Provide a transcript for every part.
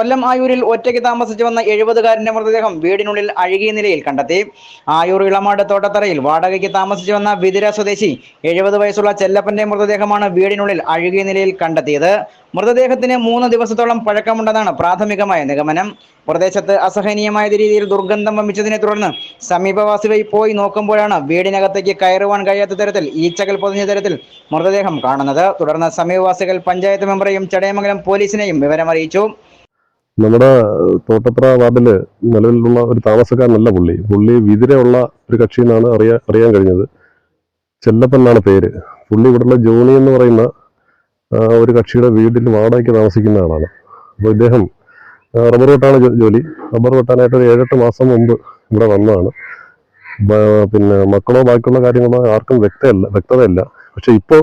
കൊല്ലം ആയൂരിൽ ഒറ്റയ്ക്ക് താമസിച്ചു വന്ന എഴുപതുകാരന്റെ മൃതദേഹം വീടിനുള്ളിൽ അഴുകിയ നിലയിൽ കണ്ടെത്തി. ആയൂർ ഇളമാട് തോട്ടത്തറയിൽ വാടകയ്ക്ക് താമസിച്ചു വന്ന വിതിര സ്വദേശി എഴുപത് വയസ്സുള്ള ചെല്ലപ്പന്റെ മൃതദേഹമാണ് വീടിനുള്ളിൽ അഴുകിയ നിലയിൽ കണ്ടെത്തിയത്. മൃതദേഹത്തിന് മൂന്ന് ദിവസത്തോളം പഴക്കമുണ്ടെന്നാണ് പ്രാഥമികമായ നിഗമനം. പ്രദേശത്ത് അസഹനീയമായ രീതിയിൽ ദുർഗന്ധം വമിച്ചതിനെ തുടർന്ന് സമീപവാസികൾ പോയി നോക്കുമ്പോഴാണ് വീടിനകത്തേക്ക് കയറുവാൻ കഴിയാത്ത തരത്തിൽ ഈച്ചകൾ പൊതിഞ്ഞ തരത്തിൽ മൃതദേഹം കാണുന്നത്. തുടർന്ന് സമീപവാസികൾ പഞ്ചായത്ത് മെമ്പറെയും ചടയമംഗലം പോലീസിനെയും വിവരമറിയിച്ചു. നമ്മുടെ തോട്ടപ്ര വാർഡിൽ നിലവിലുള്ള ഒരു താമസക്കാരനല്ല പുള്ളി. പുള്ളി വിതിരെയുള്ള ഒരു കക്ഷി എന്നാണ് അറിയാ അറിയാൻ കഴിഞ്ഞത്. ചെല്ലപ്പൻ എന്നാണ് പേര്. പുള്ളി ഇവിടെയുള്ള ജോണി എന്ന് പറയുന്ന ഒരു കക്ഷിയുടെ വീട്ടിൽ വാടകയ്ക്ക് താമസിക്കുന്ന ആളാണ്. അപ്പോൾ ഇദ്ദേഹം റബ്ബർ വെട്ടാണ് ജോലി. റബ്ബർ വെട്ടാനായിട്ട് ഒരു ഏഴെട്ട് മാസം മുമ്പ് ഇവിടെ വന്നതാണ്. പിന്നെ മക്കളോ ബാക്കിയുള്ള കാര്യങ്ങളോ ആർക്കും വ്യക്തമല്ല വ്യക്തതയില്ല. പക്ഷെ ഇപ്പോൾ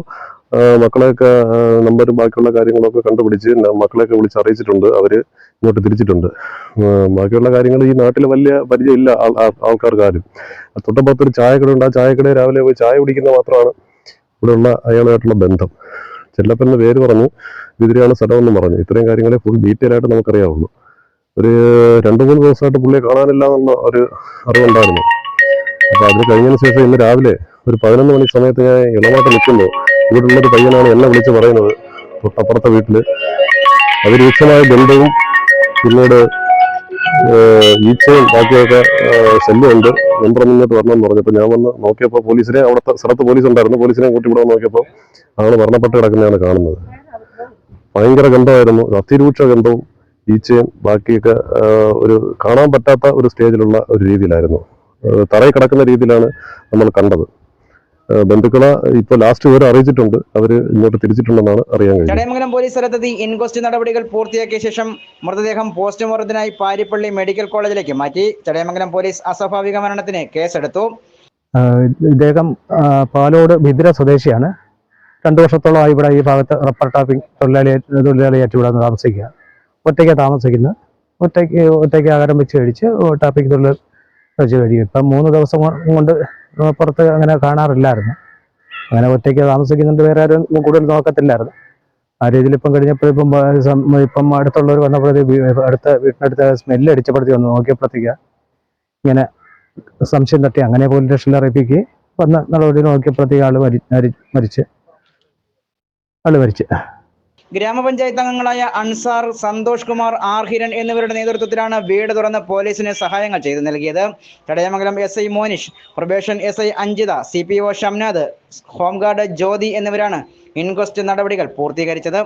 മക്കളെയൊക്കെ നമ്പർ ബാക്കിയുള്ള കാര്യങ്ങളൊക്കെ കണ്ടുപിടിച്ച് മക്കളെയൊക്കെ വിളിച്ച് അറിയിച്ചിട്ടുണ്ട്. അവർ ഇങ്ങോട്ട് തിരിച്ചിട്ടുണ്ട്. ബാക്കിയുള്ള കാര്യങ്ങൾ ഈ നാട്ടിൽ വലിയ പരിചയമില്ല ആൾ- ആൾ- ആൾക്കാർക്ക് ആരും തൊട്ടപ്പുറത്തൊരു ചായക്കട ഉണ്ട് ആ ചായക്കട രാവിലെ പോയി ചായ കുടിക്കുന്ന മാത്രമാണ് ഇവിടെയുള്ള അയാളുമായിട്ടുള്ള ബന്ധം. ചെല്ലപ്പന്റെ പേര് പറഞ്ഞു. ഇതിരെയാണ് സ്ഥലമെന്ന് പറഞ്ഞു. ഇത്രയും കാര്യങ്ങളെ ഫുൾ ഡീറ്റെയിൽ ആയിട്ട് നമുക്കറിയാവുള്ളൂ. ഒരു രണ്ട് മൂന്ന് ദിവസമായിട്ട് പുള്ളിയെ കാണാനില്ല എന്നുള്ള ഒരു അറിവുണ്ടായിരുന്നു. അപ്പൊ അതിന് കഴിഞ്ഞതിന് ശേഷം ഇന്ന് രാവിലെ ഒരു പതിനൊന്ന് മണി സമയത്ത് ഞാൻ ഇളമായിട്ട് നിൽക്കുന്നു. ഇവിടെയുള്ള ഒരു പയ്യനാണ് എന്നെ വിളിച്ച് പറയുന്നത്. തൊട്ടപ്പുറത്തെ വീട്ടിൽ. അതിരൂക്ഷമായ ബന്ധവും പിന്നീട് ഈച്ചയും ബാക്കിയൊക്കെ ശല്യമുണ്ട്. യന്ത്രം മുന്നോട്ട് വരണമെന്ന് പറഞ്ഞപ്പോൾ ഞാൻ വന്ന് നോക്കിയപ്പോൾ പോലീസിനെ അവിടുത്തെ സ്ഥലത്ത് പോലീസ് ഉണ്ടായിരുന്നു പോലീസിനെ കൂട്ടി ഇവിടെ നോക്കിയപ്പോൾ ആൾ മരണപ്പെട്ട് കിടക്കുന്നതാണ് കാണുന്നത്. ഭയങ്കര ഗന്ധമായിരുന്നു. അതിരൂക്ഷ ഗന്ധവും ഈച്ചയും ബാക്കിയൊക്കെ ഒരു കാണാൻ പറ്റാത്ത ഒരു സ്റ്റേജിലുള്ള ഒരു രീതിയിലായിരുന്നു. തറയിൽ കിടക്കുന്ന രീതിയിലാണ് നമ്മൾ കണ്ടത്. ബന്ധുക്കളെ ഇപ്പൊ ലാസ്റ്റ് വരെ അറിയിച്ചിട്ടുണ്ട്. അവർ ഇങ്ങോട്ട് തിരിച്ചിട്ടുണ്ടെന്നാണ് അറിയാൻ കഴിഞ്ഞത്. ചടയമംഗലം പോലീസ് സ്ഥലത്തെത്തി ഇൻക്വസ്റ്റ് നടപടികൾ പൂർത്തിയാക്കിയ ശേഷം മൃതദേഹം പോസ്റ്റ്മോർട്ടത്തിനായി പാരിപ്പള്ളി മെഡിക്കൽ കോളേജിലേക്ക് മാറ്റി. ചടയമംഗലം പോലീസ് അസ്വാഭാവിക മരണത്തിന് കേസെടുത്തു. ഇദ്ദേഹം പാലോട് ബിദ്ര സ്വദേശിയാണ്. രണ്ടു വർഷത്തോളമായി ഇവിടെ ഈ ഭാഗത്ത് റബ്ബർ ടാപ്പിംഗ് തൊഴിലാളി തൊഴിലാളിയായിട്ട് ഇവിടെ താമസിക്കുക ഒറ്റയ്ക്ക് താമസിക്കുന്നത്. ഒറ്റയ്ക്ക് ഒറ്റയ്ക്ക് ആകാരം വെച്ച് കഴിച്ച് ടാപ്പിംഗ് തൊഴിൽ വെച്ച് കഴിയും ഇപ്പം മൂന്ന് ദിവസം കൊണ്ട് പുറത്ത് അങ്ങനെ കാണാറില്ലായിരുന്നു. അങ്ങനെ ഒറ്റയ്ക്ക് താമസിക്കുന്നുണ്ട് വേറെ ആരും കൂടുതൽ നോക്കത്തില്ലായിരുന്നു. ആ രീതിയിൽ ഇപ്പം കഴിഞ്ഞപ്പോൾ ഇപ്പം അടുത്തുള്ളവർ വന്നപ്പോഴത്തേക്ക് അടുത്ത വീട്ടിനടുത്ത് സ്മെല്ല് അടിച്ചപ്പോഴത്തേക്ക് വന്ന് നോക്കിയപ്പോഴത്തേക്ക് ഇങ്ങനെ സംശയം തട്ടി അങ്ങനെ പോലീസ് സ്റ്റേഷനിൽ അറിയിപ്പിക്കുകയും വന്ന് നടപടി നോക്കിയപ്പോഴത്തേക്ക് ആൾ മരി- മരിച്ച്. ആൾ മരിച്ച്. ഗ്രാമപഞ്ചായത്ത് അംഗങ്ങളായ അൻസാർ സന്തോഷ് കുമാർ ആർ ഹിരൺ എന്നിവരുടെ നേതൃത്വത്തിലാണ് വീട് തുറന്ന് പോലീസിന് സഹായങ്ങൾ ചെയ്തു നൽകിയത്. Thadayamangalam S I Monish probation S I Anjitha C P O Shamnath home guard Jyothi എന്നിവരാണ് ഇൻക്വസ്റ്റ് നടപടികൾ പൂർത്തീകരിച്ചത്.